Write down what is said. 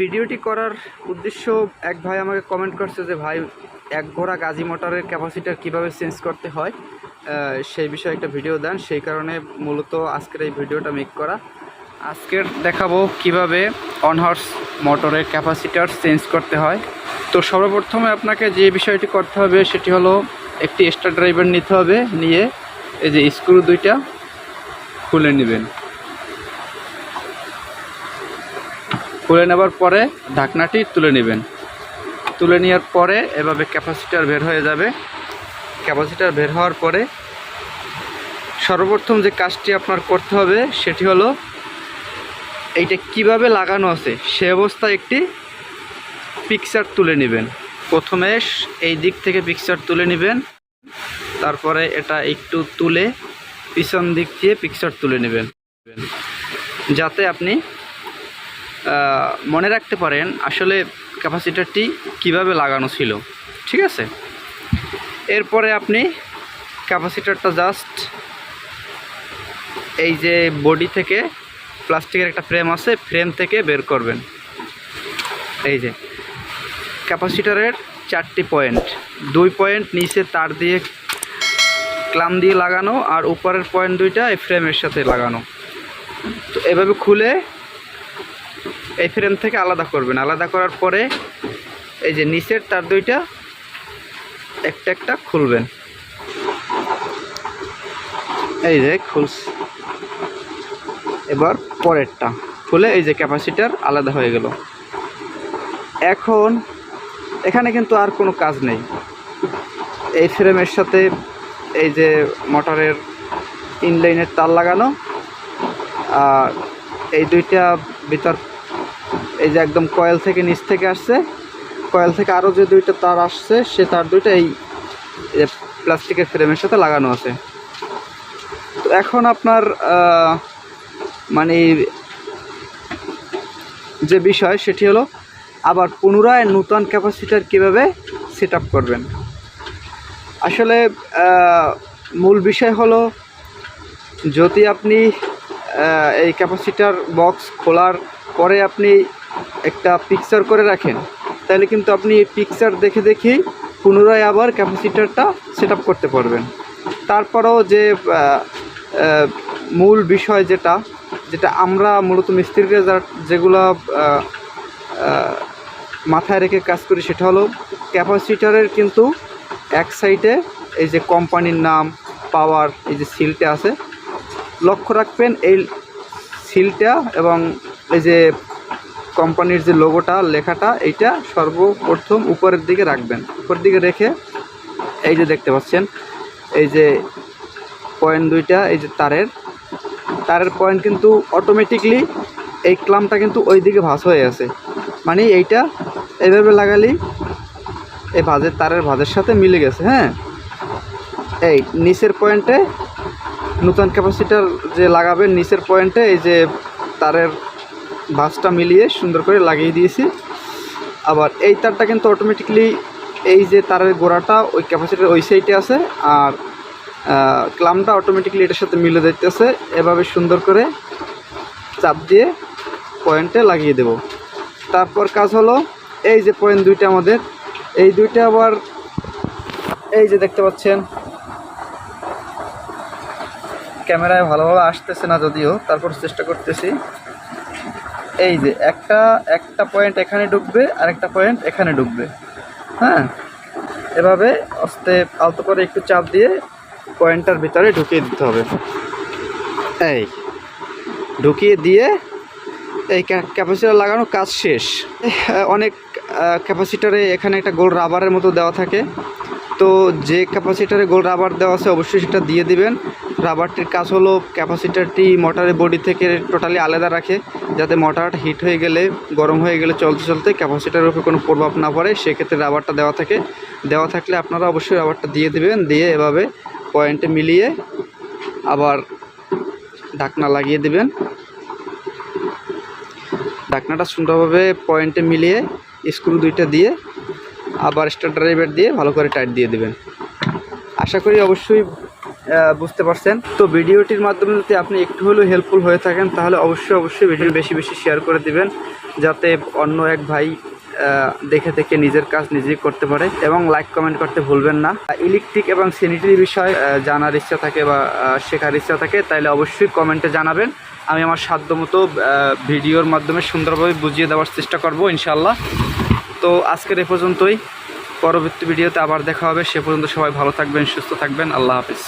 ভিডিওটি করার উদ্দেশ্য এক ভাই আমাকে কমেন্ট করছে যে, ভাই, এক ঘোড়া গাজি মোটরের ক্যাপাসিটার কীভাবে চেঞ্জ করতে হয়? সেই বিষয়ে একটা ভিডিও দেন। সেই কারণে মূলত আজকের এই ভিডিওটা মেক করা। আজকের দেখাবো কীভাবে অন হর্স মোটরের ক্যাপাসিটার চেঞ্জ করতে হয়। তো সর্বপ্রথমে আপনাকে যে বিষয়টি করতে হবে, সেটি হলো একটি এক্সট্রা ড্রাইভার নিতে হবে। নিয়ে এই যে স্ক্রু দুইটা খুলে নেবেন। খুলে নেবার পরে ঢাকনাটি তুলে নেবেন। তুলে নেওয়ার পরে এভাবে ক্যাপাসিটার বের হয়ে যাবে। ক্যাপাসিটার বের হওয়ার পরে সর্বপ্রথম যে কাজটি আপনার করতে হবে সেটি হলো এইটা কীভাবে লাগানো আছে সে অবস্থায় একটি পিকচার তুলে নেবেন। প্রথমে এই দিক থেকে পিকচার তুলে নেবেন। তারপরে এটা একটু তুলে পিছন দিক দিয়ে পিকচার তুলে নেবেন। যাতে আপনি মনে রাখতে পারেন আসলে ক্যাপাসিটারটি কীভাবে লাগানো ছিল, ঠিক আছে? এরপরে আপনি ক্যাপাসিটারটা জাস্ট এই যে বডি থেকে প্লাস্টিকের একটা ফ্রেম আছে, ফ্রেম থেকে বের করবেন। এই যে, ক্যাপাসিটারের চারটি পয়েন্ট, দুই পয়েন্ট নিচে তার দিয়ে ক্লাম দিয়ে লাগানো আর উপরের পয়েন্ট দুইটা এই ফ্রেমের সাথে লাগানো। তো এভাবে খুলে এই ফ্রেম থেকে আলাদা করবেন। আলাদা করার পরে এই যে নিচের তার দুইটা একটা একটা খুলবেন। এই যে খুলস এবার পরেরটা খুলে এই যে ক্যাপাসিটার আলাদা হয়ে গেল। এখন এখানে কিন্তু আর কোনো কাজ নেই। এই ফ্রেমের সাথে এই যে মোটরের ইনলাইনের তার লাগানো আর এই দুইটা ভিতর এই যে একদম কয়েল থেকে নিচ থেকে আসছে। কয়েল থেকে আরও যে দুইটা তার আসছে, সে তার দুইটা এই প্লাস্টিকের ফ্রেমের সাথে লাগানো আছে। তো এখন আপনার মানে যে বিষয় সেটি হলো, আবার পুনরায় নূতন ক্যাপাসিটার কীভাবে সেট করবেন? আসলে মূল বিষয় হলো, যদি আপনি এই ক্যাপাসিটার বক্স খোলার পরে আপনি একটা পিকচার করে রাখেন, তাহলে কিন্তু আপনি পিকচার দেখে দেখেই পুনরায় আবার ক্যাপাসিটারটা সেট করতে পারবেন। তারপরেও যে মূল বিষয় যেটা যেটা আমরা মূলত মিস্ত্রিরা যা- যেগুলো মাথায় রেখে কাজ করি সেটা হলো ক্যাপাসিটারের কিন্তু এক সাইডে এই যে কোম্পানির নাম পাওয়ার এই যে সিলটা আছে, লক্ষ্য রাখবেন এই সিলটা এবং এই যে কোম্পানির যে লোগোটা লেখাটা, এইটা সর্বপ্রথম উপরের দিকে রাখবেন। উপরের দিকে রেখে এই যে দেখতে পাচ্ছেন, এই যে পয়েন্ট দুইটা, এই যে তারের। তারের পয়েন্ট কিন্তু অটোমেটিকলি এই ক্লামটা কিন্তু ওই দিকে ভাস হয়ে আছে। মানে এইটা এইভাবে লাগালেই এই ভাঁজের, তারের ভাঁজের সাথে মিলে গেছে হ্যাঁ? এই নিচের পয়েন্টে নতুন ক্যাপাসিটার যে লাগাবেন, নিচের পয়েন্টে এই যে তারের ভাঁজটা মিলিয়ে সুন্দর করে লাগিয়ে দিয়েছি। আবার এই তারটা কিন্তু অটোমেটিকলি এই যে তারের গোড়াটা, ওই ক্যাপাসিটার ওই সাইডে আছে আর ক্লামটা অটোমেটিকলি এটার সাথে মিলে যাইতেছে। এভাবে সুন্দর করে চাপ দিয়ে পয়েন্টে লাগিয়ে দেব। তারপর কাজ হলো এই যে পয়েন্ট দুইটা আমাদের। এই দুইটা আবার এই যে দেখতে পাচ্ছেন, ক্যামেরায় ভালোভাবে আসতেছে না যদিও, তারপর চেষ্টা করতেছি। এই যে একটা একটা পয়েন্ট এখানে ঢুকবে আর একটা পয়েন্ট এখানে ঢুকবে হ্যাঁ? এভাবে আস্তে আলতো করে একটু চাপ দিয়ে পয়েন্টটার ভিতরে ঢুকিয়ে দিতে হবে। এই, ঢুকিয়ে দিয়ে এই ক্যাপাসিটার লাগানো কাজ শেষ। অনেক ক্যাপাসিটারে এখানে একটা গোল রাবারের মতো দেওয়া থাকে। তো যে ক্যাপাসিটারে গোল রাবার দেওয়া আছে, অবশ্যই সেটা দিয়ে দিবেন। রাবারটির কাজ হলো ক্যাপাসিটারটি মোটরের বডি থেকে টোটালি আলাদা রাখে, যাতে মোটরটা হিট হয়ে গেলে, গরম হয়ে গেলে চলতে চলতে ক্যাপাসিটারের উপর কোনো প্রভাব না পড়ে। সেক্ষেত্রে রাবারটা দেওয়া থাকে। দেওয়া থাকলে আপনারা অবশ্যই রাবারটা দিয়ে দিবেন, দিয়ে এভাবে পয়েন্টে মিলিয়ে আবার ঢাকনা লাগিয়ে দিবেন। ঢাকনাটা সুন্দরভাবে পয়েন্টে মিলিয়ে স্ক্রু দুইটা দিয়ে আবার স্টার ড্রাইভার দিয়ে ভালো করে টাইট দিয়ে দেবেন। আশা করি অবশ্যই বুঝতে পারছেন। তো ভিডিওটির মাধ্যমে যদি আপনি একটু হলেও হেল্পফুল হয়ে থাকেন, তাহলে অবশ্যই অবশ্যই ভিডিও বেশি বেশি শেয়ার করে দিবেন, যাতে অন্য এক ভাই দেখে দেখে নিজের কাজ নিজেই করতে পারে এবং লাইক কমেন্ট করতে ভুলবেন না। ইলেকট্রিক এবং স্যানিটারি বিষয় জানার ইচ্ছা থাকে বা শেখার ইচ্ছা থাকে তাহলে অবশ্যই কমেন্টে জানাবেন। আমি আমার সাধ্যমতো ভিডিওর মাধ্যমে সুন্দরভাবে বুঝিয়ে দেওয়ার চেষ্টা করব ইনশাল্লাহ তো আজকের এ পর্যন্তই। পরবর্তী ভিডিওতে আবার দেখা হবে। সে পর্যন্ত সবাই ভালো থাকবেন, সুস্থ থাকবেন। আল্লাহ হাফিজ।